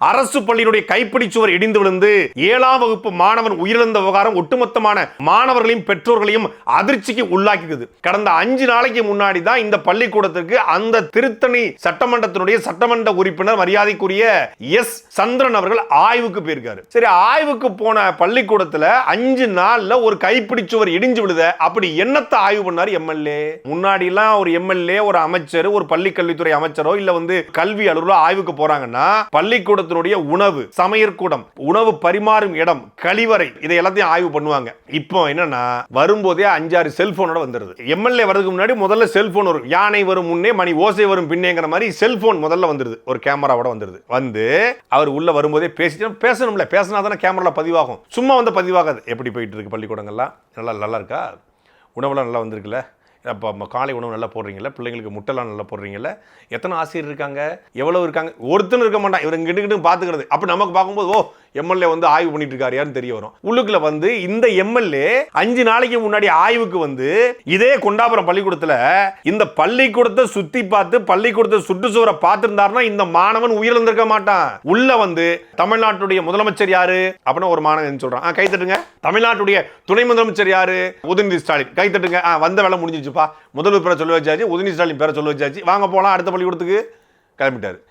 அரசு பள்ளியினுடைய கைப்பிடி சுவர் இடிந்து விழுந்து ஏழாம் வகுப்பு மாணவன் உயிரிழந்த விவகாரம் ஒட்டுமொத்தமான மாணவர்களையும் பெற்றோர்களையும் அதிர்ச்சிக்கு உள்ளாக்கிக்குது. கடந்த அஞ்சு நாளைக்கு முன்னாடி தான் இந்த பள்ளிக்கூடத்திற்கு அந்த திருத்தணி சட்டமன்றத்தினுடைய சட்டமன்ற உறுப்பினர் மரியாதைக்குரிய எஸ். சந்திரன் அவர்கள் ஆய்வுக்கு போயிருக்காரு. சரி ஆய்வுக்கு போன பள்ளிக்கூடத்துல அஞ்சு நாள்ல ஒரு கைப்பிடி சுவர் இடிஞ்சு விழுத அப்படி என்னத்தை ஆய்வு பண்ணாரு எம்எல்ஏ? முன்னாடி எல்லாம் ஒரு எம்எல்ஏ ஒரு அமைச்சர் ஒரு பள்ளி கல்வித்துறை அமைச்சரோ இல்ல வந்து கல்வி அலுவலோ ஆய்வுக்கு போறாங்கன்னா குடும்பத்தினுடைய உணவு சமையற்கூடம் உணவு பரிமாறும் இடம் கழிவறை இதை எல்லாத்தையும் ஆய்வு பண்ணுவாங்க. இப்போ என்னன்னா வரும்போதே அஞ்சாறு செல்போனோட வந்துருது. எம்எல்ஏ வரதுக்கு முன்னாடி முதல்ல செல்போன் வரும். யானை வரும் முன்னே மணி ஓசை வரும் பின்னேங்கிற மாதிரி செல்போன் முதல்ல வந்துருது. ஒரு கேமராவோட வந்துருது. வந்து அவர் உள்ள வரும்போதே பேசிட்டு பேசணும்ல. பேசினா தானே கேமரால பதிவாகும். சும்மா வந்து பதிவாகாது. எப்படி போயிட்டு இருக்கு பள்ளிக்கூடங்கள்லாம்? நல்லா நல்லா இருக்கா? உணவுலாம் நல்லா வந்திருக்குல்ல? அப்போ காலை உணவு நல்லா போடுறீங்களா பிள்ளைங்களுக்கு முட்டைலாம் நல்லா போடுறீங்களா எத்தனை ஆசிரியர் இருக்காங்க? எவ்வளோ இருக்காங்க? ஒருத்தனும் இருக்க மாட்டான். இவர் இங்கிட்டு இங்கிட்டு பார்த்துக்கிறது அப்போ நமக்கு பார்க்கும்போது ஓ எம்எல்ஏ வந்து ஆய்வு பண்ணிட்டு இருக்காரு யாருன்னு தெரிய வரும். உள்ளுக்குள்ள வந்து இந்த எம்எல்ஏ அஞ்சு நாளைக்கு முன்னாடி ஆய்வுக்கு வந்து இதே கொண்டாபுரம் பள்ளிக்கூடத்துல இந்த பள்ளிக்கூடத்தை சுத்தி பார்த்து பள்ளிக்கூடத்தை சுற்றுச்சுவரை பார்த்திருந்தாருன்னா இந்த மாணவன் உயிரிழந்திருக்க மாட்டான். உள்ள வந்து தமிழ்நாட்டுடைய முதலமைச்சர் யாரு? அப்படின்னு ஒரு மாணவன் சொல்றான். ஆ, கை தட்டுங்க. தமிழ்நாட்டுடைய துணை முதலமைச்சர் யாரு? உதயநிதி ஸ்டாலின். கை தட்டுங்க. ஆ, வந்த வேலை முடிஞ்சிச்சுப்பா முதல்வர் பேரை சொல்ல வச்சாச்சு. உதயநிதி ஸ்டாலின் பேரை சொல்ல வச்சாச்சு. வாங்க போலாம் அடுத்த பள்ளிக்கூடத்துக்கு. கிளம்பிட்டாரு.